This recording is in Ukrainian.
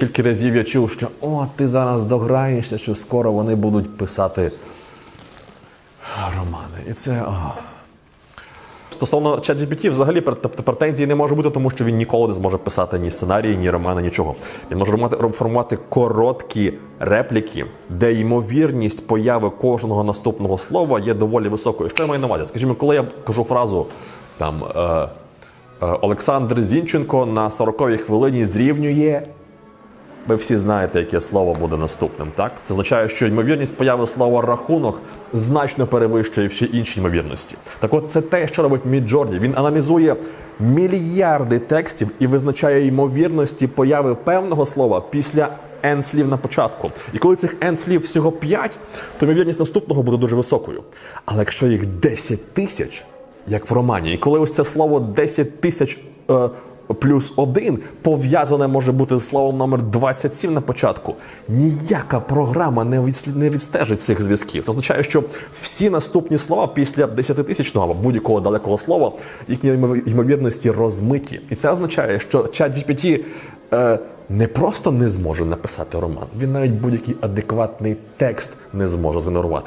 Кілька разів я чув, що о, ти зараз дограєшся, що скоро вони будуть писати романи. І це. О. Стосовно ChatGPT, взагалі тобто претензій не може бути, тому що він ніколи не зможе писати ні сценарії, ні романи, нічого. Він може формувати короткі репліки, де ймовірність появи кожного наступного слова є доволі високою. Що я маю на увазі? Скажімо, коли я кажу фразу там е, е, Олександр Зінченко на 40-й хвилині зрівнює. Ви всі знаєте, яке слово буде наступним, так? Це означає, що ймовірність появи слова рахунок значно перевищує всі інші ймовірності. Так от це те, що робить Міджорді. Він аналізує мільярди текстів і визначає ймовірності появи певного слова після N слів на початку. І коли цих N слів всього 5, то ймовірність наступного буде дуже високою. Але якщо їх 10 тисяч, як в романі, і коли ось це слово 10 тисяч. Е, плюс один пов'язане може бути з словом номер 27 на початку. Ніяка програма не, не відстежить цих зв'язків. Це означає, що всі наступні слова після 10-тисячного або будь-якого далекого слова їхні ймовірності розмиті. І це означає, що ChatGPT е, не просто не зможе написати роман, він навіть будь-який адекватний текст не зможе згенерувати.